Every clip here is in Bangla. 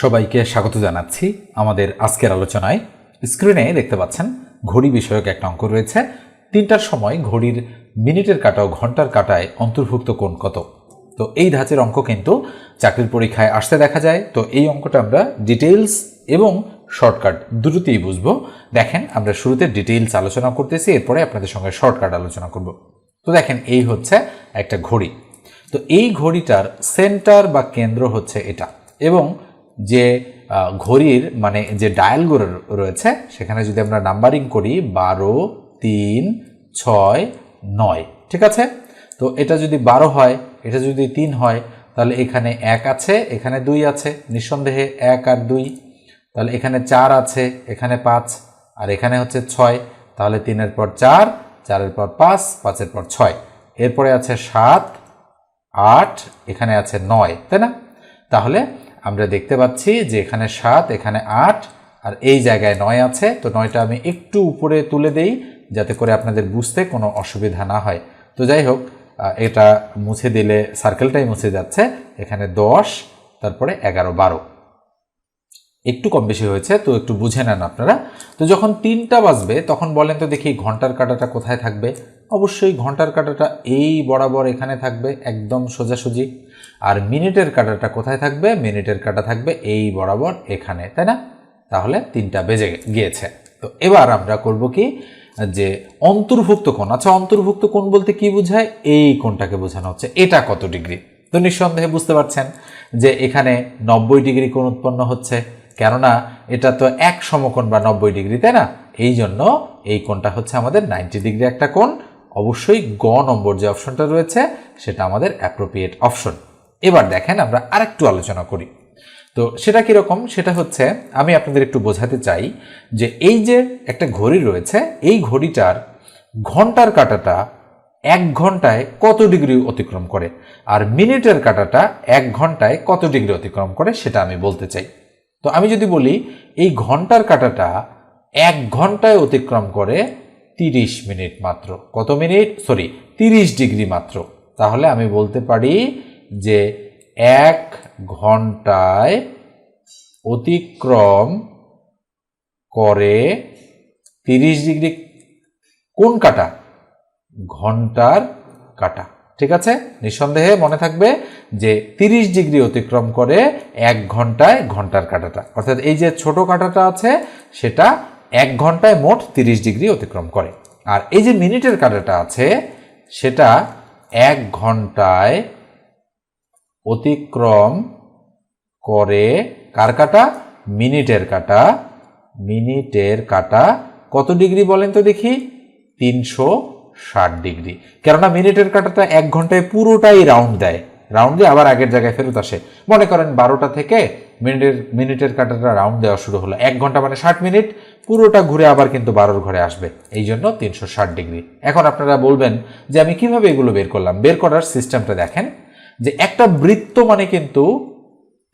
সবাইকে স্বাগত জানাচ্ছি আমাদের আজকের আলোচনায়। স্ক্রিনে দেখতে পাচ্ছেন, ঘড়ি বিষয়ক একটা অঙ্ক রয়েছে। তিনটার সময় ঘড়ির মিনিটের কাটা ও ঘণ্টার কাটায় অন্তর্ভুক্ত কোণ কত? তো এই ধাঁচের অঙ্ক কিন্তু চাকরির পরীক্ষায় আসতে দেখা যায়। তো এই অঙ্কটা আমরা ডিটেলস এবং শর্টকাট দুটোতেই বুঝব। দেখেন, আমরা শুরুতে ডিটেইলস আলোচনা করতেছি, এরপরে আপনাদের সঙ্গে শর্টকাট আলোচনা করব। তো দেখেন, এই হচ্ছে একটা ঘড়ি। তো এই ঘড়িটার সেন্টার বা কেন্দ্র হচ্ছে এটা এবং যে ঘড়ির মানে যে ডায়ালগুলো রয়েছে, সেখানে যদি আমরা নাম্বারিং করি বারো, তিন, ছয়, নয়, ঠিক আছে? তো এটা যদি বারো হয়, এটা যদি তিন হয়, তাহলে এখানে এক আছে, এখানে দুই আছে, নিঃসন্দেহে এক আর দুই। তাহলে এখানে চার আছে, এখানে পাঁচ, আর এখানে হচ্ছে ছয়, তাহলে তিনের পর চার, চারের পর পাঁচ, পাঁচের পর ছয়। এরপরে আছে সাত, আট, এখানে আছে নয়, তাই না? তাহলে আমরা দেখতে পাচ্ছি যে এখানে সাত, এখানে আট, আর এই জায়গায় নয় আছে। তো নয়টা আমি একটু উপরে তুলে দেই, যাতে করে আপনাদের বুঝতে কোনো অসুবিধা না হয়। তো যাই হোক এটা মুছে দিলে সার্কেলটাই মুছে যাচ্ছে। এখানে দশ, তারপরে এগারো, বারো। একটু কম বেশি হয়েছে, তো একটু বুঝে নেন আপনারা। তো যখন তিনটা বাজবে, তখন বলেন তো দেখি ঘণ্টার কাটাটা কোথায় থাকবে? অবশ্যই ঘণ্টার কাঁটাটা এই বরাবর এখানে থাকবে, একদম সোজাসুজি। আর মিনিটের কাঁটাটা কোথায় থাকবে? মিনিটের কাঁটা থাকবে এই বরাবর এখানে, তাই না? তাহলে তিনটা বেজে গিয়েছে। তো এবার আমরা করব কি? যে অন্তর্ভুক্ত কোণ। আচ্ছা অন্তর্ভুক্ত কোণ বলতে কি বোঝায়? এই কোণটাকে বোঝানো হচ্ছে। এটা কত ডিগ্রি? তো নিঃসন্দেহে বুঝতে পারছেন যে এখানে নব্বই ডিগ্রি কোণ উৎপন্ন হচ্ছে, কেননা এটা তো এক সমকোণ বা নব্বই ডিগ্রি, তাই না? এই জন্য এই কোণটা হচ্ছে আমাদের নাইনটি ডিগ্রি একটা কোণ। অবশ্যই গ নম্বর যে অপশনটা রয়েছে, সেটা আমাদের অ্যাপ্রোপ্রিয়েট অপশন এবার দেখেন আমরা আরেকটু আলোচনা করি। তো সেটা কীরকম? সেটা হচ্ছে, আমি আপনাদের একটু বোঝাতে চাই যে এই যে একটা ঘড়ি রয়েছে, এই ঘড়িটার ঘণ্টার কাটাটা এক ঘন্টায় কত ডিগ্রি অতিক্রম করে? আর মিনিটের কাটাটা এক ঘন্টায় কত ডিগ্রি অতিক্রম করে, সেটা আমি বলতে চাই। তো আমি যদি বলি, এই ঘণ্টার কাটাটা এক ঘন্টায় অতিক্রম করে তিরিশ মিনিট মাত্র। কত মিনিট? সরি তিরিশ ডিগ্রি মাত্র। তাহলে আমি বলতে পারি যে এক ঘন্টায় অতিক্রম করে তিরিশ ডিগ্রি কোন কাটা? ঘণ্টার কাটা। ঠিক আছে? নিঃসন্দেহে মনে থাকবে যে তিরিশ ডিগ্রি অতিক্রম করে এক ঘন্টায় ঘণ্টার কাটাটা। অর্থাৎ এই যে ছোট কাটাটা আছে, সেটা এক ঘন্টায় মোট তিরিশ ডিগ্রি অতিক্রম করে। আর এই যে মিনিটের কাটাটা আছে, সেটা এক ঘন্টায় অতিক্রম করে কার কাটা? মিনিটের কাটা। মিনিটের কাটা কত ডিগ্রি বলেন তো দেখি? তিনশো ষাট ডিগ্রি। কেননা মিনিটের কাটাটা এক ঘন্টায় পুরোটাই রাউন্ড দেয়। রাউন্ড দিয়ে আবার আগের জায়গায় ফেরত আসে। মনে করেন বারোটা থেকে মিনিটের মিনিটের কাটাটা রাউন্ড দেওয়া শুরু হলো। এক ঘণ্টা মানে ষাট মিনিট, পুরোটা ঘুরে আবার কিন্তু বারোর ঘরে আসবে। এই জন্য তিনশো ষাট ডিগ্রি। এখন আপনারা বলবেন যে আমি কীভাবে এগুলো বের করলাম? বের করার সিস্টেমটা দেখেন, যে একটা বৃত্ত মানে কিন্তু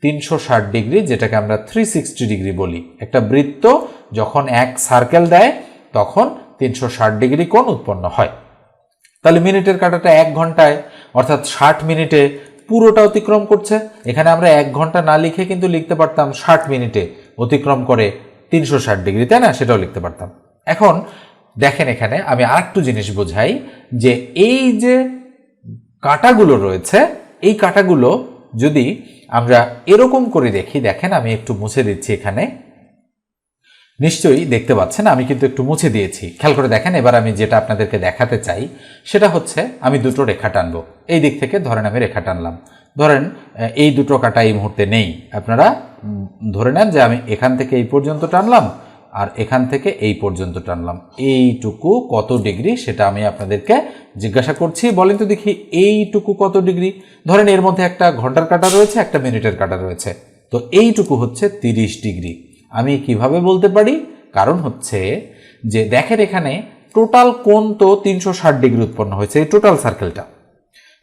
তিনশো ষাট ডিগ্রি, যেটাকে আমরা থ্রি সিক্সটি ডিগ্রি বলি। একটা বৃত্ত যখন এক সার্কেল দেয়, তখন তিনশো ষাট ডিগ্রি কোণ উৎপন্ন হয়। তাহলে মিনিটের কাটাটা এক ঘন্টায়, অর্থাৎ ষাট মিনিটে পুরোটা অতিক্রম করছে। এখানে আমরা এক ঘণ্টা না লিখে কিন্তু লিখতে পারতাম ষাট মিনিটে অতিক্রম করে তিনশো ষাট ডিগ্রি, তাই না? সেটাও লিখতে পারতাম। এখন দেখেন এখানে আমি আরেকটু জিনিস বোঝাই যে এই যে কাটাগুলো রয়েছে, এই কাটাগুলো যদি আমরা এরকম করে দেখি, দেখেন আমি একটু মুছে দিচ্ছি এখানে। নিশ্চয়ই দেখতে পাচ্ছেন, আমি কিন্তু একটু মুছে দিয়েছি। খেয়াল করে দেখেন, এবার আমি যেটা আপনাদেরকে দেখাতে চাই, সেটা হচ্ছে আমি দুটো রেখা টানবো। এই দিক থেকে ধরেন আমি রেখা টানলাম। ধরেন এই দুটো কাটা এই মুহূর্তে নেই। আপনারা ধরে নেন যে আমি এখান থেকে এই পর্যন্ত টানলাম, আর এখান থেকে এই পর্যন্ত টানলাম। এইটুকু কত ডিগ্রি সেটা আমি আপনাদেরকে জিজ্ঞাসা করছি। বলেন তো দেখি, এইটুকু কত ডিগ্রি? ধরেন এর মধ্যে একটা ঘণ্টার কাটা রয়েছে, একটা মিনিটের কাটা রয়েছে। তো এইটুকু হচ্ছে তিরিশ ডিগ্রি। আমি কীভাবে বলতে পারি? কারণ হচ্ছে যে দেখেন এখানে টোটাল কোণ তো তিনশো ষাট ডিগ্রি উৎপন্ন হয়েছে, এই টোটাল সার্কেলটা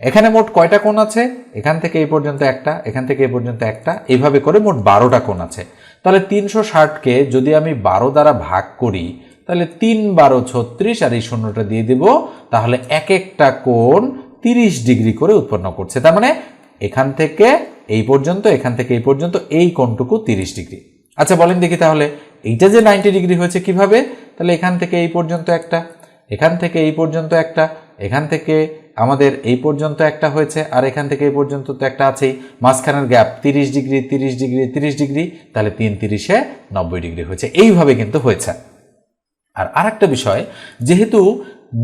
এখানে মোট কয়টা কোণ আছে? এখান থেকে এই পর্যন্ত একটা, এখান থেকে এই পর্যন্ত একটা এইভাবে করে মোট বারোটা কোণ আছে। তাহলে তিনশো ষাটকে যদি আমি বারো দ্বারা ভাগ করি, তাহলে তিন বারো ছত্রিশ আর এই শূন্যটা দিয়ে দিব, তাহলে এক একটা কোণ তিরিশ ডিগ্রি করে উৎপন্ন করছে। তার মানে এখান থেকে এই পর্যন্ত, এখান থেকে এই পর্যন্ত, এই কোণটুকু তিরিশ ডিগ্রি। আচ্ছা বলেন দেখি তাহলে, এইটা যে নাইনটি ডিগ্রি হয়েছে কীভাবে? তাহলে এখান থেকে এই পর্যন্ত একটা, এখান থেকে এই পর্যন্ত একটা, এখান থেকে আমাদের এই পর্যন্ত একটা হয়েছে, আর এখান থেকে এই পর্যন্ত তো একটা আছেই। মাঝখানের গ্যাপ তিরিশ ডিগ্রি তিরিশ ডিগ্রি তিরিশ ডিগ্রি তাহলে তিন তিরিশে নব্বই ডিগ্রি হয়েছে। এইভাবে কিন্তু হয়েছে। আর আরেকটা বিষয়, যেহেতু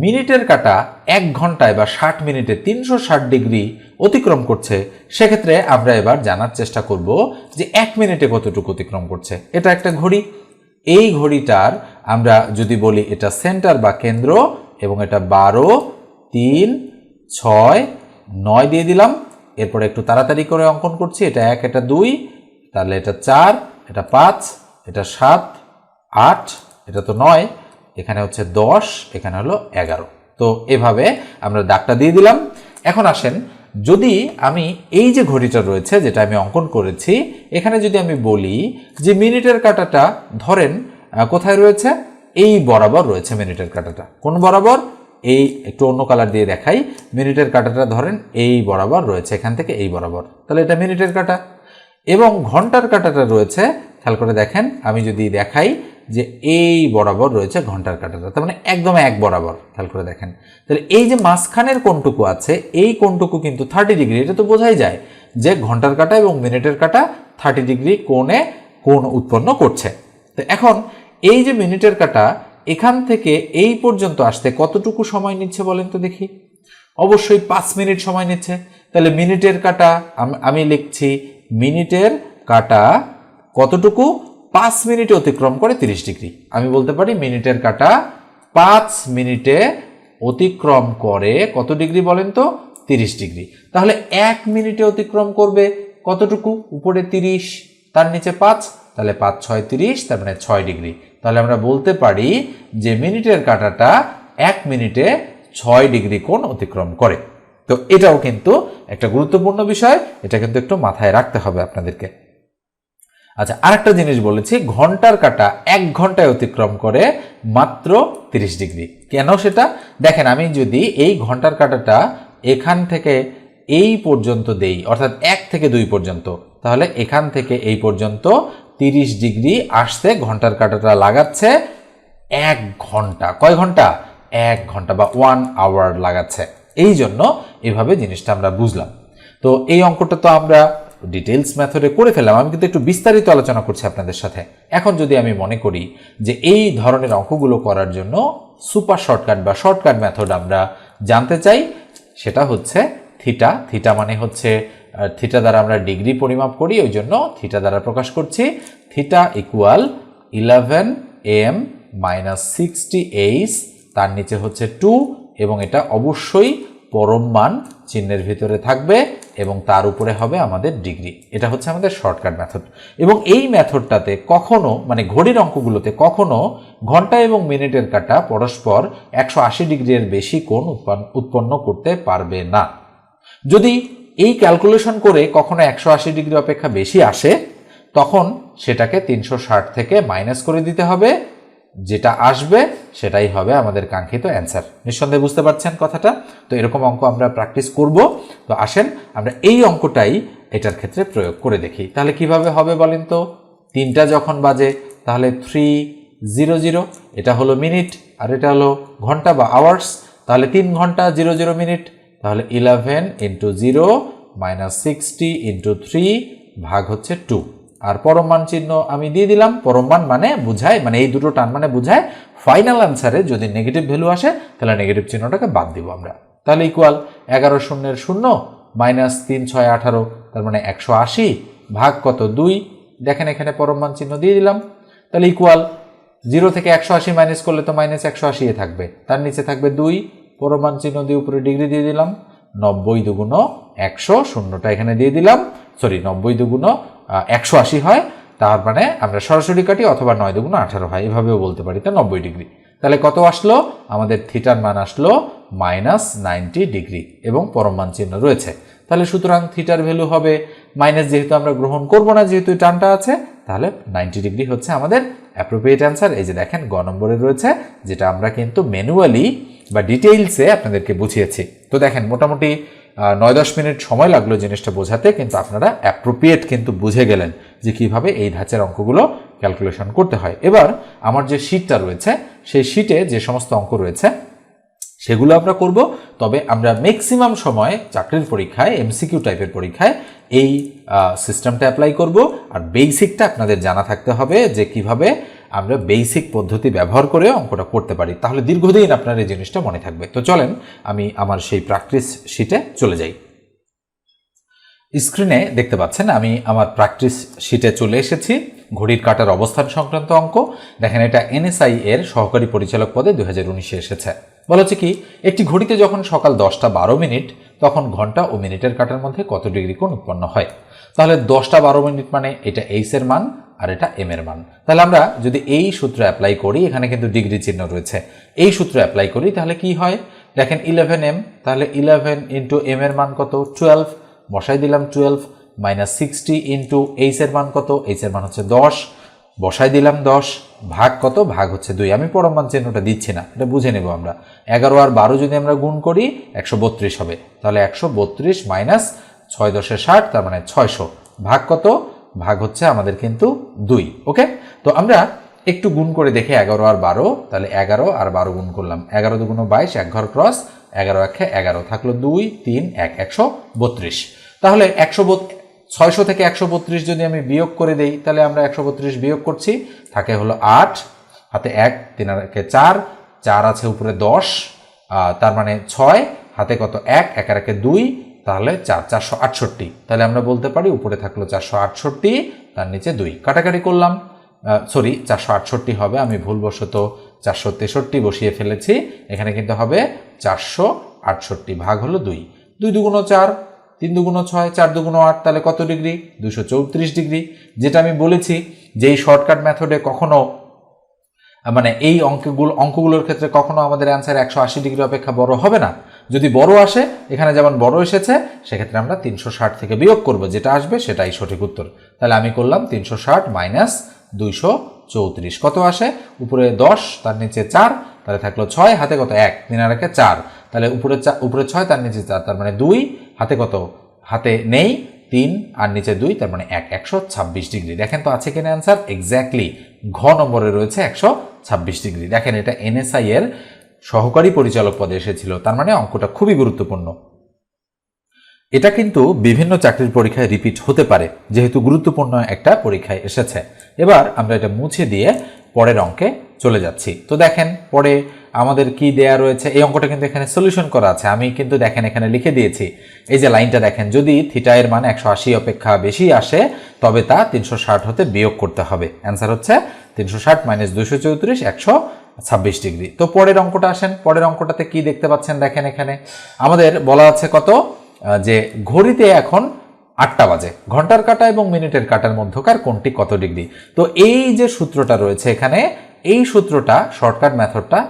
মিনিটের কাটা এক ঘন্টায় বা ষাট মিনিটে তিনশো ষাট ডিগ্রি অতিক্রম করছে। সেক্ষেত্রে আমরা এবার জানার চেষ্টা করব যে এক মিনিটে কতটুকু অতিক্রম করছে। এটা একটা ঘড়ি। এই ঘড়িটার আমরা যদি বলি এটা সেন্টার বা কেন্দ্র এবং এটা বারো, তিন, ছয়, নয় দিয়ে দিলাম। এরপরে একটু তাড়াতাড়ি করে অঙ্কন করছি। এটা এক, এটা দুই, তাহলে এটা চার, এটা পাঁচ, এটা সাত, আট, এটা তো নয়, এখানে হচ্ছে দশ, এখানে হলো এগারো। তো এভাবে আমরা দাগটা দিয়ে দিলাম। এখন আসেন যদি আমি এই যে ঘড়িটা রয়েছে, যেটা আমি অঙ্কন করেছি, এখানে যদি আমি বলি যে মিনিটের কাটাটা, ধরেন কোথায় রয়েছে? এই বরাবর রয়েছে মিনিটের কাটাটা। কোন বরাবর? এই একটু অন্য কালার দিয়ে দেখাই। মিনিটের কাটাটা, ধরেন, এই বরাবর রয়েছে, এখান থেকে এই বরাবর। তাহলে এটা মিনিটের কাটা। এবং ঘণ্টার কাটাটা রয়েছে, খেয়াল করে দেখেন, আমি যদি দেখাই যে এই বরাবর রয়েছে ঘণ্টার কাটাটা। তার মানে একদম এক বরাবর, খেয়াল করে দেখেন। তাহলে এই যে মাঝখানের কোনটুকু আছে, এই কোনটুকু কিন্তু থার্টি ডিগ্রি এটা তো বোঝাই যায় যে ঘণ্টার কাটা এবং মিনিটের কাটা থার্টি ডিগ্রি কোণে কোণ উৎপন্ন করছে। তো এখন এই যে মিনিটের কাটা, এখান থেকে এই পর্যন্ত আসতে কতটুকু সময় নিচ্ছে বলেন তো দেখি? অবশ্যই পাঁচ মিনিট সময় নিচ্ছে। তাহলে মিনিটের কাটা আমি লিখছি মিনিটের কাটা কতটুকু? পাঁচ মিনিটে অতিক্রম করে তিরিশ ডিগ্রি। আমি বলতে পারি মিনিটের কাটা পাঁচ মিনিটে অতিক্রম করে কত ডিগ্রি বলেন তো? তিরিশ ডিগ্রি। তাহলে এক মিনিটে অতিক্রম করবে কতটুকু? উপরে তিরিশ, তার নিচে পাঁচ, তাহলে পাঁচ, ছয়, তিরিশ, তার মানে ছয় ডিগ্রি। তাহলে আমরা বলতে পারি যে মিনিটের কাটাটা এক মিনিটে ছয় ডিগ্রি কোণ অতিক্রম করে। তো এটাও কিন্তু একটা গুরুত্বপূর্ণ বিষয়, এটা কিন্তু একটু মাথায় রাখতে হবে আপনাদেরকে। আচ্ছা আরেকটা জিনিস বলেছি, ঘণ্টার কাটা এক ঘন্টায় অতিক্রম করে মাত্র তিরিশ ডিগ্রি। কেন সেটা? দেখেন, আমি যদি এই ঘণ্টার কাটাটা এখান থেকে এই পর্যন্ত দেই, অর্থাৎ এক থেকে দুই পর্যন্ত, তাহলে এখান থেকে এই পর্যন্ত তিরিশ ডিগ্রি আসতে ঘণ্টার কাটাটা লাগাচ্ছে এক ঘণ্টা। কয় ঘণ্টা? এক ঘণ্টা বা ওয়ান আওয়ার লাগাচ্ছে। এই জন্য এভাবে জিনিসটা আমরা বুঝলাম। তো এই অঙ্কটা তো আমরা ডিটেলস মেথডে করে ফেললাম, আমি কিন্তু একটু বিস্তারিত আলোচনা করছি আপনাদের সাথে। এখন যদি আমি মনে করি যে এই ধরনের অঙ্কগুলো করার জন্য সুপার শর্টকাট বা শর্টকাট মেথড আমরা জানতে চাই, সেটা হচ্ছে থিটা থিটা মানে হচ্ছে থিটা দ্বারা আমরা ডিগ্রি পরিমাপ করি, ওই জন্য থিটা দ্বারা প্রকাশ করছি। Theta equal eleven M minus sixty H তার নিচে হচ্ছে টু এবং এটা অবশ্যই পরম মান চিহ্নের ভিতরে থাকবে। এবং তার উপরে হবে আমাদের ডিগ্রি। এটা হচ্ছে আমাদের শর্টকাট মেথড এবং এই মেথডটাতে কখনো মানে ঘড়ির অঙ্কগুলোতে কখনো ঘণ্টা এবং মিনিটের কাটা পরস্পর একশো আশি ডিগ্রির বেশি কোণ উৎপন্ন করতে পারবে না। যদি এই ক্যালকুলেশন করে কখনো একশো আশি ডিগ্রি অপেক্ষা বেশি আসে, তখন সেটাকে তিনশো ষাট থেকে মাইনাস করে দিতে হবে। যেটা আসবে, সেটাই হবে আমাদের কাঙ্ক্ষিত অ্যান্সার নিঃসন্দেহে বুঝতে পারছেন কথাটা? তো এরকম অঙ্ক আমরা প্র্যাকটিস করব। তো আসেন, আমরা এই অঙ্কটাই এটার ক্ষেত্রে প্রয়োগ করে দেখি। তাহলে কীভাবে হবে বলেন তো? তিনটা যখন বাজে, তাহলে থ্রি জিরো জিরো এটা হলো মিনিট আর এটা হলো ঘণ্টা বা আওয়ার্স তাহলে তিন ঘণ্টা জিরো জিরো মিনিট তাহলে eleven into zero minus sixty into three ভাগ হচ্ছে টু আর পরম মান চিহ্ন আমি দিয়ে দিলাম। পরমান মানে বুঝায় মানে এই দুটো টান মানে বুঝায়। ফাইনাল আনসারে যদি নেগেটিভ ভ্যালু আসে, তাহলে নেগেটিভ চিহ্নটাকে বাদ দিব আমরা। তাহলে ইকুয়াল এগারো শূন্যের শূন্য মাইনাস তিন, ছয়, আঠারো, তার মানে একশো আশি ভাগ কত? দুই। দেখেন এখানে পরমান চিহ্ন দিয়ে দিলাম। তাহলে ইকুয়াল জিরো থেকে একশো আশি মাইনাস করলে তো মাইনাস একশো আশি থাকবে। তার নিচে থাকবে দুই। পরমান চিহ্ন দিয়ে উপরে ডিগ্রি দিয়ে দিলাম। নব্বই দুগুণ একশো শূন্যটা এখানে দিয়ে দিলাম। সরি নব্বই দুগুণ একশো আশি হয়। তার মানে আমরা সরাসরি কাটি অথবা নয় দুগুণ আঠারো হয়। এভাবেও বলতে পারি। তা নব্বই ডিগ্রি। তাহলে কত আসলো? আমাদের থিটার মান আসলো মাইনাস নাইনটি ডিগ্রি এবং পরম মান চিহ্ন রয়েছে। তাহলে সুতরাং থিটার ভ্যালু হবে মাইনাস যেহেতু আমরা গ্রহণ করব না, যেহেতু টানটা আছে, তাহলে নাইনটি ডিগ্রি হচ্ছে আমাদের অ্যাপ্রোপ্রিয়েট অ্যান্সার এই যে দেখেন, গ নম্বরে রয়েছে, যেটা আমরা কিন্তু ম্যানুয়ালি বা ডিটেইলসে আপনাদেরকে বুঝিয়েছি। তো দেখেন, মোটামুটি নয় দশ মিনিট সময় লাগল জিনিসটা বোঝাতে, কিন্তু আপনারা অ্যাপ্রোপ্রিয়েট কিন্তু বুঝে গেলেন যে কীভাবে এই ধাঁচের অঙ্কগুলো ক্যালকুলেশন করতে হয়। এবার আমার যে শিটটা রয়েছে, সেই শিটে যে সমস্ত অঙ্ক রয়েছে, সেগুলো আমরা করব। তবে আমরা ম্যাক্সিমাম সময় চাকরির পরীক্ষায় এমসিকিউ টাইপের পরীক্ষায় এই সিস্টেমটা অ্যাপ্লাই করব। আর বেসিকটা আপনাদের জানা থাকতে হবে যে কীভাবে আমরা বেসিক পদ্ধতি ব্যবহার করে অঙ্কটা করতে পারি। তাহলে দীর্ঘদিন আপনার এই জিনিসটা মনে থাকবে। তো চলেন আমি আমার সেই প্র্যাকটিস শিটে চলে যাই। স্ক্রিনে দেখতে পাচ্ছেন, আমি আমার প্র্যাকটিস শিটে চলে এসেছি। ঘড়ির কাটার অবস্থান সংক্রান্ত অঙ্ক। দেখেন, এটা এনএসআই এর সহকারী পরিচালক পদে দু হাজার উনিশে এসেছে। বলা হচ্ছে কি, একটি ঘড়িতে যখন সকাল দশটা বারো মিনিট তখন ঘণ্টা ও মিনিটের কাটার মধ্যে কত ডিগ্রি কোণ উৎপন্ন হয়? তাহলে দশটা বারো মিনিট মানে এটা এইচ এর মান আর এটা এম এর মান। তাহলে আমরা যদি এই সূত্র অ্যাপ্লাই করি, এখানে কিন্তু ডিগ্রি চিহ্ন রয়েছে। এই সূত্র অ্যাপ্লাই করি, তাহলে কি হয়? দেখেন ইলেভেন এম তাহলে ইলেভেন ইন্টু এম এর মান কত? টুয়েলভ বসাই দিলাম twelve minus sixty into H এর মান কত? এইচ এর মান হচ্ছে দশ বসাই দিলাম দশ, ভাগ কত? ভাগ হচ্ছে দুই। আমি পরমান চিহ্নটা দিচ্ছি না, এটা বুঝে নেব আমরা। এগারো আর বারো যদি আমরা গুণ করি, একশো বত্রিশ হবে। তাহলে একশো বত্রিশ মাইনাস ছয় দশে ষাট, তার মানে ছয়শো। ভাগ কত? ভাগ হচ্ছে আমাদের কিন্তু দুই, ওকে? তো আমরা একটু গুণ করে দেখে এগারো আর বারো। তাহলে এগারো আর বারো গুণ করলাম। এগারো দুগুণ বাইশ, এক ঘর ক্রস, এগারো একে এগারো। থাকল দুই, তিন, এক, একশো বত্রিশ। তাহলে একশো ছয়শো থেকে একশো বত্রিশ যদি আমি বিয়োগ করে দেই, তাহলে আমরা একশো বত্রিশ বিয়োগ করছি। থাকে হলো আট, হাতে এক, তিন আর একে চার চার আছে উপরে দশ তার মানে ছয়, হাতে কত এক এক আর একে দুই, তাহলে চার, চারশো আটষট্টি। তাহলে আমরা বলতে পারি উপরে থাকল চারশো আটষট্টি, তার নিচে দুই। কাটাকাটি করলাম। সরি চারশো আটষট্টি হবে, আমি ভুলবশত চারশো তেষট্টি বসিয়ে ফেলেছি। এখানে কিন্তু হবে চারশো আটষট্টি ভাগ হলো দুই। দুই দুগুণ চার তিন দুগুণ ছয়, চার দুগুণ আট, তাহলে কত ডিগ্রি? দুশো চৌত্রিশ ডিগ্রি। যেটা আমি বলেছি যে এই শর্টকাট মেথডে কখনো মানে এই অঙ্কগুলো, অঙ্কগুলোর ক্ষেত্রে কখনো আমাদের অ্যান্সার একশো আশি ডিগ্রি অপেক্ষা বড় হবে না। যদি বড় আসে, এখানে যেমন বড় এসেছে, সেক্ষেত্রে আমরা তিনশো ষাট থেকে বিয়োগ করব। যেটা আসবে সেটাই সঠিক উত্তর। তাহলে আমি করলাম তিনশো ষাট মাইনাস দুইশো চৌত্রিশ। কত আসে? উপরে দশ, তার নিচে চার, তাহলে থাকল ছয়, হাতে কত? এক, তিন আর একে চার। তাহলে উপরে উপরে ছয়, তার নিচে চার, তার মানে দুই হাতে কত? হাতে নেই, তিন আর নিচে দুই, তার মানে এক, একশো ছাব্বিশ ডিগ্রি। দেখেন তো আছে কিনা অ্যান্সার এক্স্যাক্টলি ঘ নম্বরে রয়েছে একশো ছাব্বিশ ডিগ্রি। দেখেন এটা এনএসআই এর সহকারী পরিচালক পদে এসেছিল, তার মানে অঙ্কটা খুবই গুরুত্বপূর্ণ। এটা কিন্তু বিভিন্ন চাকরির পরীক্ষায় রিপিট হতে পারে, যেহেতু গুরুত্বপূর্ণ একটা পরীক্ষায় এসেছে। এবার আমরা এটা মুছে দিয়ে পরের অঙ্কে চলে যাচ্ছি। তো দেখেন, পরে আমাদের কি দেয়া রয়েছে? এই অঙ্কটা কিন্তু এখানে সলিউশন করা আছে। আমি কিন্তু দেখেন এখানে লিখে দিয়েছি। এই যে লাইনটা দেখেন, যদি থিটা এর মান একশো আশি অপেক্ষা বেশি আসে, তবে তা তিনশো ষাট হতে বিয়োগ করতে হবে। অ্যান্সার হচ্ছে তিনশো ষাট মাইনাস দুশো চৌত্রিশ, একশো ছাব্বিশ ডিগ্রি তো পরের অঙ্কটা আসেন। পরের অঙ্কটাতে কি দেখতে পাচ্ছেন দেখেন এখানে? আমাদের বলা আছে কত? যে ঘড়িতে এখন আটটা বাজে। ঘণ্টার কাটা এবং মিনিটের কাটার মধ্যকার কোনটি কত ডিগ্রি তো এই যে সূত্রটা রয়েছে এখানে এই সূত্রটা শর্টকাট মেথডটা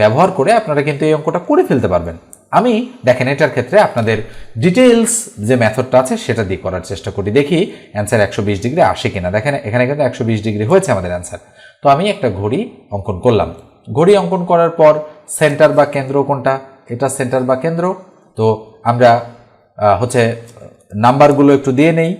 ব্যবহার করে আপনারা কিন্তু এই অঙ্কটা করে ফেলতে পারবেন। আমি দেখেন এটার ক্ষেত্রে আপনাদের ডিটেলস যে মেথডটা আছে সেটা দিয়ে করার চেষ্টা করি। দেখি অ্যান্সার একশো বিশ ডিগ্রি আসে কিনা। দেখেন এখানে কিন্তু একশো বিশ ডিগ্রি হয়েছে আমাদের অ্যান্সার তো আমি একটা ঘড়ি অঙ্কন করলাম। ঘড়ি অঙ্কন করার পর সেন্টার বা কেন্দ্র কোনটা? এটা সেন্টার বা কেন্দ্র। তো আমরা হচ্ছে নাম্বারগুলো একটু দিয়ে নেই।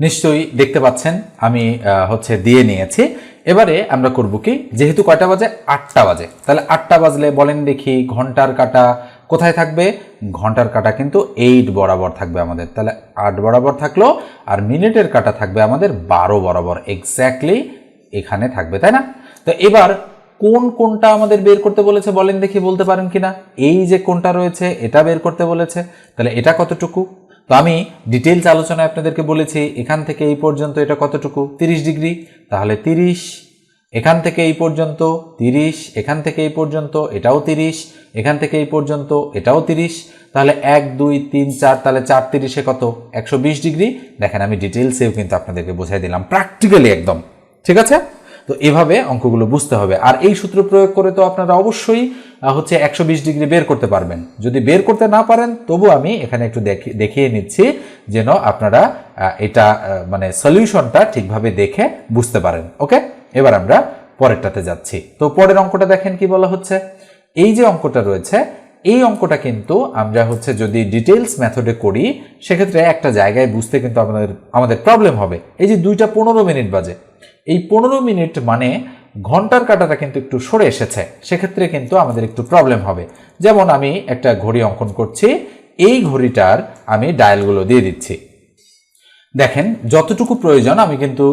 নিশ্চয়ই দেখতে পাচ্ছেন, আমি হচ্ছে দিয়ে নিয়েছি। এবারে আমরা করব কি, যেহেতু কয়টা বাজে? আটটা বাজে। তাহলে আটটা বাজলে বলেন দেখি ঘণ্টার কাটা কোথায় থাকবে? ঘণ্টার কাটা কিন্তু এইট বরাবর থাকবে আমাদের। তাহলে আট বরাবর থাকল আর মিনিটের কাটা থাকবে আমাদের বারো বরাবর। এক্স্যাক্টলি এখানে থাকবে, তাই না? তো এবার কোন কোনটা আমাদের বের করতে বলেছে বলেন দেখি বলতে পারেন কিনা? এই যে কোনটা রয়েছে, এটা বের করতে বলেছে। তাহলে এটা কতটুকু? তো আমি ডিটেলস আলোচনায় আপনাদেরকে বলেছি, এখান থেকে এই পর্যন্ত এটা কতটুকু? তিরিশ ডিগ্রি? তাহলে তিরিশ, এখান থেকে এই পর্যন্ত তিরিশ, এখান থেকে এই পর্যন্ত এটাও তিরিশ, এখান থেকে এই পর্যন্ত এটাও তিরিশ, তাহলে এক, দুই, তিন, চার, তাহলে চার তিরিশে কত? একশো বিশ ডিগ্রি? দেখেন আমি ডিটেলসেও কিন্তু আপনাদেরকে বোঝাই দিলাম প্র্যাকটিক্যালি একদম। ঠিক আছে? তো এভাবে অঙ্কগুলো বুঝতে হবে। আর এই সূত্র প্রয়োগ করে তো আপনারা অবশ্যই হচ্ছে একশো বিশ ডিগ্রি বের করতে পারবেন। যদি বের করতে না পারেন, তবু আমি এখানে একটু দেখি- দেখিয়ে নিচ্ছি যেন আপনারা এটা মানে সলিউশনটা ঠিকভাবে দেখে বুঝতে পারেন। ওকে? এবার আমরা পরেরটাতে যাচ্ছি। তো পরের অঙ্কটা দেখেন কি বলা হচ্ছে? এই যে অঙ্কটা রয়েছে, এই অঙ্কটা কিন্তু আমরা হচ্ছে যদি ডিটেলস মেথডে করি, সেক্ষেত্রে একটা জায়গায় বুঝতে কিন্তু আমাদের আমাদের প্রবলেম হবে। এই যে দুইটা পনেরো মিনিট বাজে এই পনেরো মিনিট মানে ঘণ্টার কাটাটা কিন্তু একটু সরে এসেছে। সেক্ষেত্রে কিন্তু আমাদের একটু প্রবলেম হবে। যেমন আমি একটা ঘড়ি অঙ্কন করছি, এই ঘড়িটার আমি ডায়ালগুলো দিয়ে দিচ্ছি। দেখেন, যতটুকু প্রয়োজন আমি কিন্তু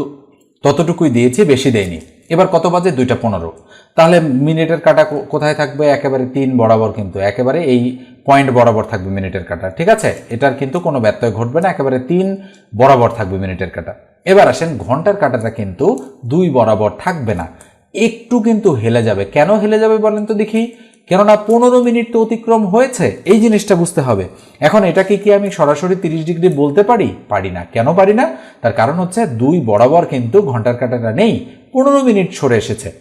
ততটুকুই দিয়েছি, বেশি দেয়নি এবার কত বাজে? দুইটা পনেরো। তাহলে মিনিটের কাটা কোথায় থাকবে? একেবারে তিন বরাবর কিন্তু, একেবারে এই পয়েন্ট বরাবর থাকবে মিনিটের কাটা, ঠিক আছে? এটার কিন্তু কোনো ব্যত্যয় ঘটবে না, একেবারে তিন বরাবর থাকবে মিনিটের কাটা। এবার আসেন, ঘণ্টার কাটাটা কিন্তু দুই বরাবর থাকবে না। একটু কিন্তু হেলে যাবে। কেন হেলে যাবে বলেন তো দেখি? কেননা পনেরো মিনিট তো অতিক্রম হয়েছে, এই জিনিসটা বুঝতে হবে। এখন এটাকে কি আমি সরাসরি তিরিশ ডিগ্রি বলতে পারি? পারি না। কেন পারি না? তার কারণ হচ্ছে দুই বরাবর কিন্তু ঘণ্টার কাটাটা নেই, পনেরো মিনিট সরে এসেছে।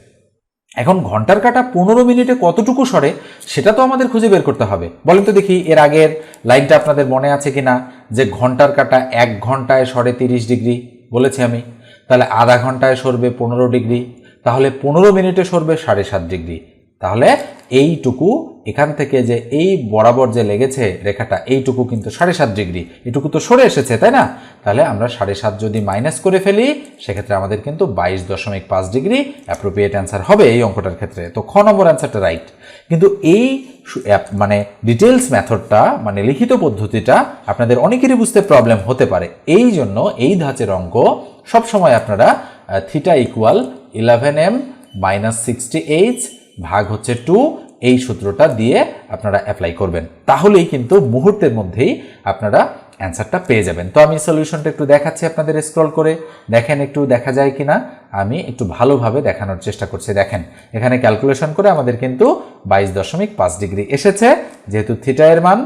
এখন ঘণ্টার কাটা পনেরো মিনিটে কতটুকু সরে, সেটা তো আমাদের খুঁজে বের করতে হবে। বলেন তো দেখি, এর আগের লাইনটা আপনাদের মনে আছে কিনা? যে ঘণ্টার কাটা এক ঘন্টায় সরে তিরিশ ডিগ্রি। বলেছি আমি, তাহলে আধা ঘন্টায় সরবে পনেরো ডিগ্রি, তাহলে পনেরো মিনিটে সরবে সাড়ে সাত ডিগ্রি, তাহলে এইটুকু এখান থেকে যে এই বরাবর যে লেগেছে রেখাটা, এইটুকু কিন্তু সাড়ে সাত ডিগ্রি। এটুকু তো সরে এসেছে, তাই না? তাহলে আমরা সাড়ে সাত যদি মাইনাস করে ফেলি, সেক্ষেত্রে আমাদের কিন্তু বাইশ দশমিক পাঁচ ডিগ্রি অ্যাপ্রোপ্রিয়েট অ্যান্সার হবে এই অঙ্কটার ক্ষেত্রে। তো খ নম্বর অ্যান্সারটা রাইট কিন্তু এই মানে ডিটেলস মেথডটা মানে লিখিত পদ্ধতিটা আপনাদের অনেকেরই বুঝতে প্রবলেম হতে পারে। এই জন্য এই ধাঁচের অঙ্ক সবসময় আপনারা theta equal eleven M minus sixty H ভাগ হচ্ছে টু এই সূত্রটা দিয়ে আপনারা অ্যাপ্লাই করবেন। তাহলেই কিন্তু মুহূর্তের মধ্যেই আপনারা অ্যান্সারটা পেয়ে যাবেন। তো আমি সলিউশনটা একটু দেখাচ্ছি আপনাদের স্ক্রল করে। দেখেন একটু দেখা যায় কিনা? আমি একটু ভালোভাবে দেখানোর চেষ্টা করছি। দেখেন, এখানে ক্যালকুলেশন করে আমাদের কিন্তু বাইশ দশমিক পাঁচ ডিগ্রি এসেছে। যেহেতু থিটা এর মান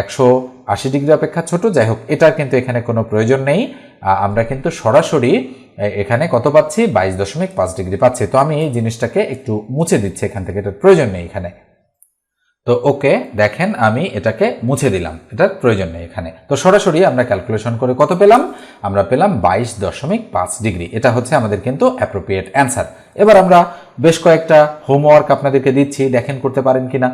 একশো আশি ডিগ্রি অপেক্ষা ছোট, যাই হোক, এটার কিন্তু এখানে কোনো প্রয়োজন নেই। আমরা কিন্তু সরাসরি এখানে কত পাচ্ছি? বাইশ দশমিক পাঁচ ডিগ্রি পাচ্ছি। তো আমি এই জিনিসটাকে একটু মুছে দিচ্ছি। এখান থেকে এটার প্রয়োজন নেই এখানে। তো ওকে, দেখেন আমি এটাকে মুছে দিলাম। এটার প্রয়োজন নেই এখানে। তো সরাসরি আমরা ক্যালকুলেশন করে কত পেলাম? আমরা পেলাম বাইশ দশমিক পাঁচ ডিগ্রি। এটা হচ্ছে আমাদের কিন্তু অ্যাপ্রোপ্রিয়েট অ্যান্সার এবার আমরা বেশ কয়েকটা হোমওয়ার্ক আপনাদেরকে দিচ্ছি। দেখেন করতে পারেন কি না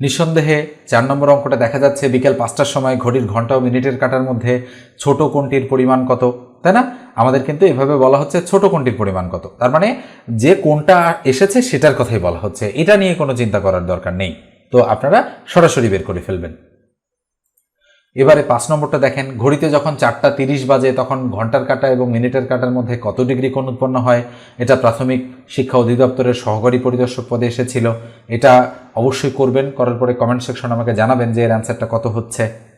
নিঃসন্দেহে চার নম্বর অঙ্কটা দেখা যাচ্ছে। বিকেল পাঁচটার সময় ঘড়ির ঘণ্টা ও মিনিটের কাটার মধ্যে। ছোট কোনটির পরিমাণ কত? তাই না? আমাদের কিন্তু এভাবে বলা হচ্ছে ছোট কোনটির পরিমাণ কত? তার মানে যে কোনটা এসেছে সেটার কথাই বলা হচ্ছে। এটা নিয়ে কোনো চিন্তা করার দরকার নেই। তো আপনারা সরাসরি বের করে ফেলবেন। এবারে পাঁচ নম্বরটা দেখেন। ঘড়িতে যখন চারটা তিরিশ বাজে, তখন ঘণ্টার কাটা এবং মিনিটের কাটার মধ্যে কত ডিগ্রি কোণ উৎপন্ন হয়? এটা প্রাথমিক শিক্ষা অধিদপ্তরের সহকারী পরিদর্শক পদে এসেছিল। এটা অবশ্যই করবেন। করার পরে কমেন্ট সেকশন আমাকে জানাবেন যে এর অ্যান্সারটা কত হচ্ছে।